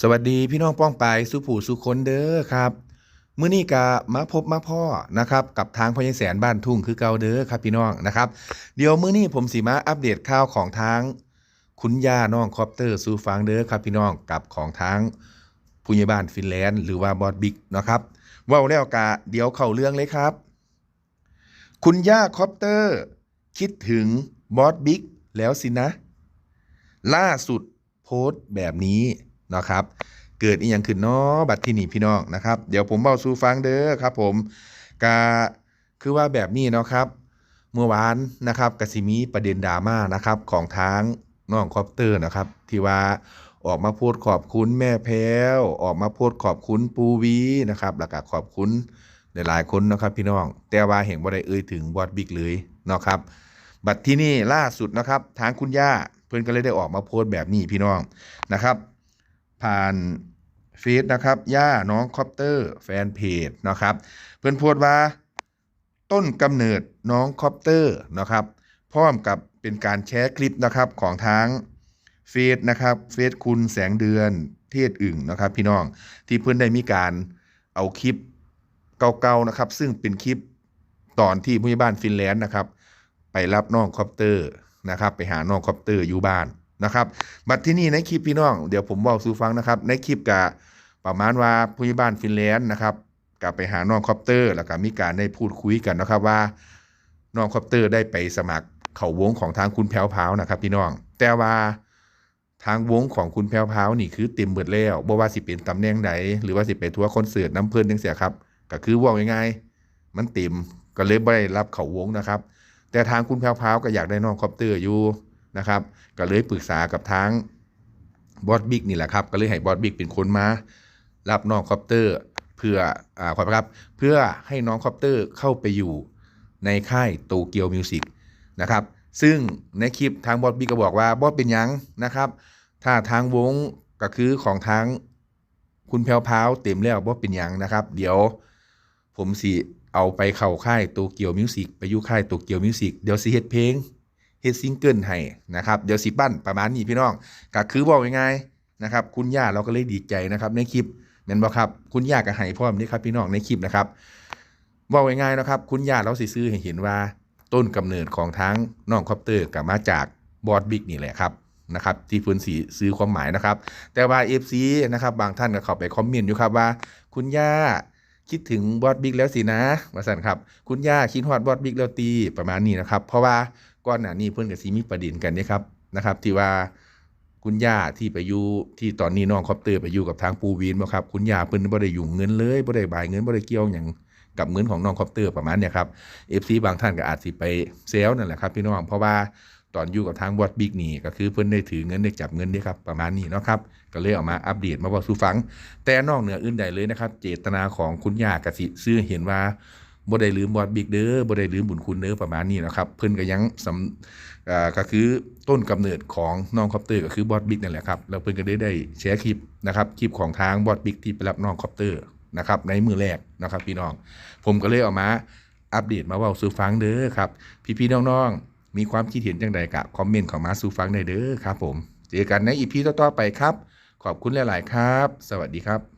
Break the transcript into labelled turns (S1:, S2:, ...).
S1: สวัสดีพี่น้องป้องไปสุผู้สุคนเด้อครับมื้อนี้ก็มาพบมาพ่อนะครับกับทางพญแสนบ้านทุ่งคือเก่าเด้อครับพี่น้องนะครับเดี๋ยวมื้อนี้ผมสิมาอัปเดตข่าวของทางคุณย่าน้องคอปเตอร์สูฟังเด้อครับพี่น้องกับของทางผู้ใหญ่บ้านฟินแลนด์หรือว่าบอดบิ๊กนะครับว้าแล้วกะเดี๋ยวเข้าเรื่องเลยครับ คุณย่าคอปเตอร์คิดถึงบอสบิ๊กแล้วสินะ ล่าสุดโพสต์แบบนี้ นะครับ เกิดอีหยังขึ้นเนาะบัดที่นี่พี่น้องนะครับ เดี๋ยวผมเบาสู่ฟังเด้อครับ ผมกาคือว่าแบบนี้เนาะครับ เมื่อวานนะครับกสิมีประเด็นดราม่านะครับของทางน้องคอปเตอร์นะครับ ที่ว่าออกมาพูดขอบคุณแม่แพ้ว ออกมาพูดขอบคุณปูวีนะครับแล้วก็ขอบคุณหลายๆคนนะครับพี่น้อง แต่ว่าเห็นว่าได้เอ่ยถึงบอดบิ๊กเลยเนาะครับ บัดที่นี่ล่าสุดนะครับ ทางคุณย่าเพื่อนก็เลยได้ออกมาโพสต์แบบนี้พี่น้องนะครับ ผ่านเฟซนะครับย่าน้องคอปเตอร์แฟนเพจนะครับ เพื่อนพสต์ว่า ต้นกำเนิดน้องคอปเตอร์นะครับพร้อมกับเป็นการแชร์คลิปนะครับของทางเฟซนะครับเฟซคุณแสงเดือนเทศอึ่งนะครับ พี่น้องที่เพื่อนได้มีการเอาคลิปเก่าๆนะครับ ซึ่งเป็นคลิปตอนที่ผู้ใหญ่บ้านฟินแลนด์นะครับ ไปรับน้องคอปเตอร์นะครับ ไปหาน้องคอปเตอร์อยู่บ้าน นะครับบัดที่นี่ในคลิปพี่น้องเดี๋ยวผมบอกสู่ฟังนะครับ ในคลิปกะประมาณว่าผู้ใหญ่บ้านฟินแลนด์นะครับกลับไปหาน้องคอปเตอร์ แล้วก็มีการได้พูดคุยกันนะครับว่าน้องคอปเตอร์ได้ไปสมัครเข้าวงของทางคุณแพรวพาวนะครับ พี่น้อง แต่ว่าทางวงของคุณแพรวพาวนี่คือเต็มเบิดแล้วบ่ว่าสิเป็นตำแหน่งใดหรือว่าสิเป็นทัวร์คอนเสิร์ตน้ำเพลินจังเสียครับก็คือว่าง่ายๆมันเต็มก็เลยบ่ได้รับเข้าวงนะครับ แต่ทางคุณแพรวพาวก็อยากได้น้องคอปเตอร์อยู่ นะครับก็เลยปรึกษากับทางบอสบิ๊กนี่แหละครับ ก็เลยให้บอสบิ๊กเป็นคนมารับน้องคอปเตอร์เพื่ออ่าขอครับ เพื่อให้น้องคอปเตอร์เข้าไปอยู่ในค่ายโตเกียวมิวสิกนะครับ ซึ่งในคลิปทางบอสบิ๊กก็บอกว่าบอสเป็นยังนะครับ ถ้าทางวงก็คือของทางคุณแพรวพาวเต็มแล้วบอสเป็นยังนะครับ เดี๋ยวผมสิเอาไปเข้าค่ายโตเกียวมิวสิกไปอยู่ค่ายโตเกียวมิวสิกเดี๋ยวสิเฮ็ดเพลง ฮ็ดซิงเกิลให้นะครับเดี๋ยวสิปั้นประมาณนี้พี่น้องก็คือบอกง่ายๆนะครับคุณย่าเราก็เลยดีใจนะครับในคลิปแม่นบ่ครับคุณย่าก็ให้พร้อมนี่ครับพี่น้องในคลิปนะครับบอกง่ายๆนะครับ คุณย่าเราสิซื้อให้เห็นว่าต้นกำเนิดของทั้งน้องคอปเตอร์กับมาจากบอดบิ๊กนี่แหละครับนะครับที่เพิ่นสิซื้อความหมายนะครับ แต่ว่า FC นะครับบางท่านก็เข้าไปคอมเมนต์อยู่ครับว่า คุณย่าคิดถึงบอสบิ๊กแล้วสินะมาสั่นครับ คุณย่าคิดฮอดบอสบิ๊กแล้วตีประมาณนี้นะครับ เพราะว่า ก่อนหน้านี้เพื่อนกับซีมีประเด็นกันเนี่ยครับนะครับ ที่ว่าคุณย่าที่ไปอยู่ที่ตอนนี้น้องคอปเตอร์ไปอยู่กับทางปูวีนบ่ครับคุณย่าเพิ่นบ่ได้ยุ่งเงินเลยบ่ได้บายเงินบ่ได้เกี่ยวหยังกับเงินของน้องคอปเตอร์ประมาณเนี่ยครับ FC บางท่านก็อาจสิไปเซลนั่นแหละครับพี่น้องเพราะว่าตอนอยู่กับทางบอสบิ๊กนี่ก็คือเพิ่นได้ถือเงินได้จับเงินเด้ครับประมาณนี้เนาะครับก็เลยออกมาอัปเดตมาบอกสู่ฟัง แต่นอกเหนืออื่นใดเลยนะครับ เจตนาของคุณย่ากสิซื้อเห็นว่า บ่ได้ลืมบอดบิ๊กเด้อบ่ได้ลืมบุญคุณเด้อประมาณนี้นะครับเพิ่นก็ยังสำอ่าก็คือต้นกำเนิดของน้องคอปเตอร์ก็คือบอดบิ๊กนั่นแหละครับแล้วเพิ่นก็ได้ได้แชร์คลิปนะครับคลิปของทางบอดบิ๊กที่ไปรับน้องคอปเตอร์นะครับในมือแรกนะครับพี่น้อง ผมก็เลยเออกมาอัปเดตมาเว้าสู่ฟังเด้อครับ พี่ๆน้องๆมีความคิดเห็นจังใดกะคอมเมนต์ข้ามาสู่ฟังได้เด้อครับผมเจอกันในอีพีต่อๆไปครับ ขอบคุณหลาย ๆ ครับ สวัสดีครับ